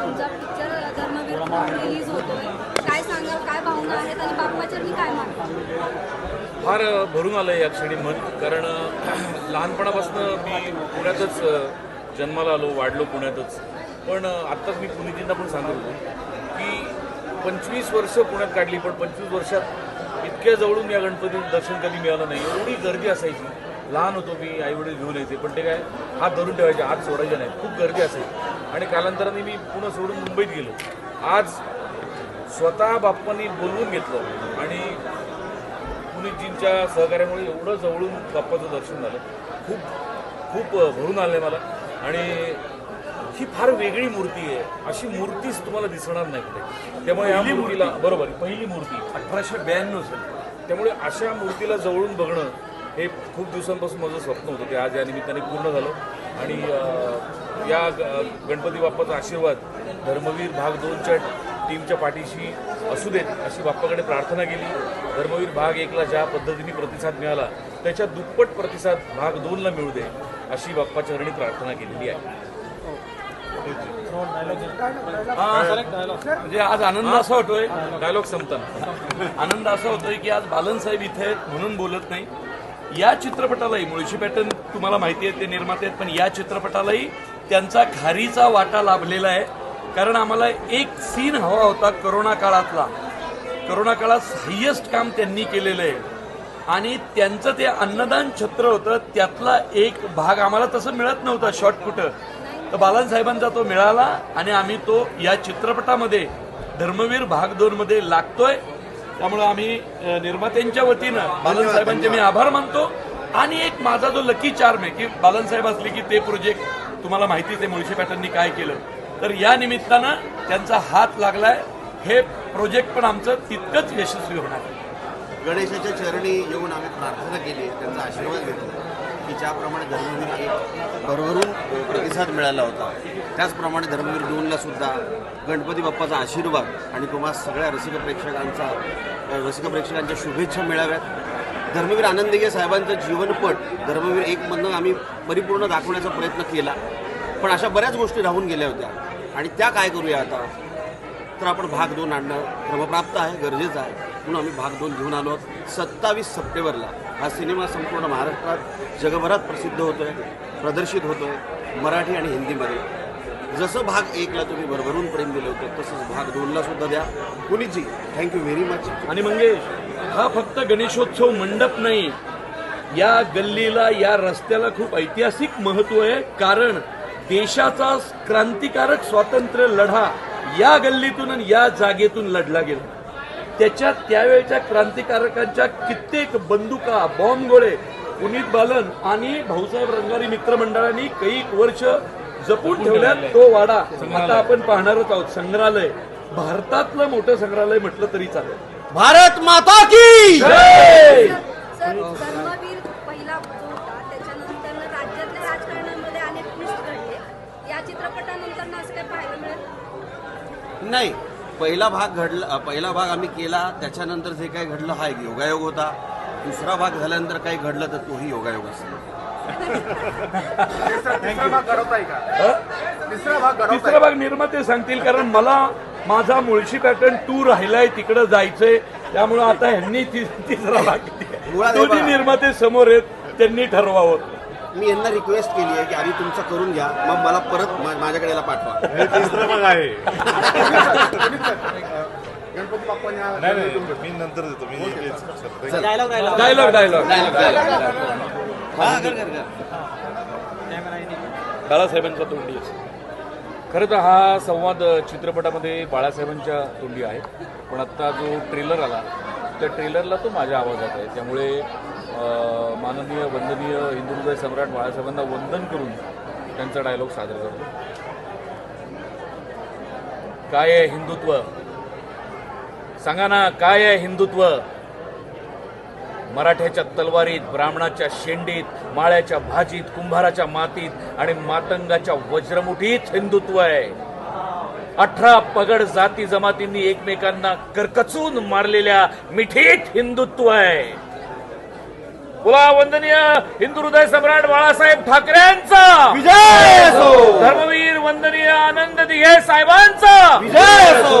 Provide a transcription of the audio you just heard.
आमचा picture Dharmaveer release होतोय. काय सांगाल काय भावना आहेत आणि बाप्पाचरणी काय मागता फार भरून आलं या क्षणी मन. कारण लहानपणापासून मी पुण्यातच जन्माला आलो वाढलो पुण्यातच. पण आत्ताच मी पुनीतींना पण सांगत होतो की पंचवीस वर्ष पुण्यात काढली पण पंचवीस वर्षात इतक्या जवळून या गणपतीचं दर्शन कधी मिळालं नाही. एवढी गर्दी असायची. लहान होतो मी आईवडील घेऊन यायचे. पण ते काय हात धरून ठेवायचे हात सोडायचे नाही खूप गर्दी असायची. आणि कालांतराने मी पुन्हा सोडून मुंबईत गेलो. आज स्वतः बाप्पांनी बोलवून घेतलं आणि पुनीतजींच्या सहकार्यामुळे एवढं जवळून बाप्पाचं दर्शन झालं. खूप खूप भरून आलं मला. आणि ही फार वेगळी मूर्ती आहे. अशी मूर्तीच तुम्हाला दिसणार नाही कुठे. त्यामुळे या मूर्तीला बरोबर पहिली मूर्ती. अठराशे ब्याण्णव साली. त्यामुळे अशा मूर्तीला जवळून बघणं हे खूप दिवसांपासून माझं स्वप्न होतं. ते आज या निमित्ताने पूर्ण झालं. आणि या गणपती बाप्पाचा आशीर्वाद धर्मवीर भाग दोनच्या टीमच्या पाठीशी असू देत अशी बाप्पाकडे प्रार्थना केली. धर्मवीर भाग एकला ज्या पद्धतीने प्रतिसाद मिळाला त्याच्या दुप्पट प्रतिसाद भाग दोनला मिळू दे अशी बाप्पाच्या चरणी प्रार्थना केलेली आहे. म्हणजे आज आनंद असा होतोय डायलॉग संपताना. आनंद असा होतोय की आज बालन साहेब इथे आहेत म्हणून बोलत नाही. या चित्रपटालाही मुळशी पॅटर्न तुम्हाला माहिती आहे ते निर्माते आहेत पण या चित्रपटालाही त्यांचा खारीचा वाटा लाभलेला आहे. कारण आम्हाला एक सीन हवा होता करोना काळातला. करोना काळात हायेस्ट काम त्यांनी केलेलं आहे. आणि त्यांचं ते अन्नदान छत्र होतं त्यातला एक भाग आम्हाला तसं मिळत नव्हता शॉर्ट कुठं. तर बालासाहेबांचा तो मिळाला आणि आम्ही तो या चित्रपटामध्ये धर्मवीर भाग दोनमध्ये लागतोय. त्यामुळे आम्ही निर्मात्यांच्या वतीनं बालन साहेबांचे मी आभार मानतो. आणि एक माझा जो लकी चार्म आहे की बालन साहेब असले की ते प्रोजेक्ट तुम्हाला माहितीच आहे मुळशी पॅटर्ननी काय केलं. तर या निमित्तानं त्यांचा हात लागलाय. हे प्रोजेक्ट पण आमचं तितकंच यशस्वी होणार गणेशाच्या चरणी येऊन आम्ही प्रार्थना केली त्यांचा आशीर्वाद घेतला. की ज्याप्रमाणे धर्मवीर एक भरभरून प्रतिसाद मिळाला होता त्याचप्रमाणे धर्मवीर दोनला सुद्धा गणपती बाप्पाचा आशीर्वाद आणि तुम्हाला सगळ्या रसिक प्रेक्षकांचा रसिक प्रेक्षकांच्या शुभेच्छा मिळाव्यात. धर्मवीर आनंदगे साहेबांचं जीवनपट धर्मवीर एकमधनं आम्ही परिपूर्ण दाखवण्याचा प्रयत्न केला पण अशा बऱ्याच गोष्टी राहून गेल्या होत्या. आणि त्या काय करूया आता? तर आपण भाग दोन आणणं क्रमप्राप्त आहे गरजेचं आहे. म्हणून आम्ही भाग दोन घेऊन आलो आहोत सत्तावीस सप्टेंबरला. हा सिनेमा संपूर्ण महाराष्ट्रात जगभरात प्रसिद्ध होतोय प्रदर्शित होतोय मराठी आणि हिंदीमध्ये. जसं भाग एकला तुम्ही भरभरून प्रेम दिलं होतं तसंच भाग दोनला सुद्धा द्या. पुनीतजी थँक्यू व्हेरी मच आणि मंगेश हा फक्त गणेशोत्सव मंडप नाही. या गल्लीला या रस्त्याला खूप ऐतिहासिक महत्त्व आहे. कारण देशाचा क्रांतिकारक स्वातंत्र्य लढा या गल्लीतून आणि या जागेतून लढला गेला. त्याच्यात त्यावेळच्या क्रांतिकारकांच्या कित्येक बंदुका बॉम्ब गोळे पुनीत बालन आणि भाऊसाहेब रंगारी मित्रमंडळांनी कैक वर्ष जपून ठेवल्यात तो वाडा. आता आपण पाहणारच आहोत संग्रहालय. भारतातलं मोठं संग्रहालय म्हटलं तरी चालेल. भारत माता की जय! सर धर्मवीर पहिला जो होता. त्याच्यानंतर राज्यातल्या राजकारणामध्ये अनेक ट्विस्ट घडले या चित्रपटानंतर असं काही पाहायला मिळेल? नाही. पहिला भाग घडला पहिला भाग आम्ही केला त्याच्यानंतर जे काही घडलं हा एक योगायोग होता. दुसरा भाग झाल्यानंतर काही घडलं तर तोही योगायोग असेल. तिसरा भाग निर्माते सांगतील कारण मला माझा मुळशी पॅटर्न टू राहिलाय तिकडं जायचंय. त्यामुळं आता ह्यांनी ति- तिसरा भाग मुळात हे दोन्ही बघा. निर्माते समोर आहेत त्यांनी ठरवावं. मी यांना रिक्वेस्ट केली आहे की आधी तुमचं करून घ्या मग मला परत मा- माझ्याकडे याला पाठवा. नाही नाही मी नंतर देतो मी डायलॉग डायलॉग बाळासाहेबांचा तोंडी असतो खरं तर हा संवाद चित्रपटामध्ये बाळासाहेबांच्या तोंडी आहे. पण आत्ता जो ट्रेलर आला त्या ट्रेलरला तो माझ्या आवाजात आहे. त्यामुळे माननीय वंदनीय हिंदुहृदय सम्राट बाळासाहेबांना वंदन करून त्यांचा डायलॉग सादर करतो. काय आहे हिंदुत्व? सांगा ना काय आहे हिंदुत्व? मराठ्याच्या तलवारीत ब्राह्मणाच्या शेंडीत माळ्याच्या भाजीत कुंभाराच्या मातीत आणि मातंगाच्या वज्रमुठीत हिंदुत्व आहे. अठरा पगड जाती जमातींनी एकमेकांना करकचून मारलेल्या मिठीत हिंदुत्व आहे. बोला वंदनीय हिंदू हृदय सम्राट बाळासाहेब ठाकरेंचा! विजय असो! धर्मवीर वंदनीय आनंद दिघे साहेबांचा! विजय असो!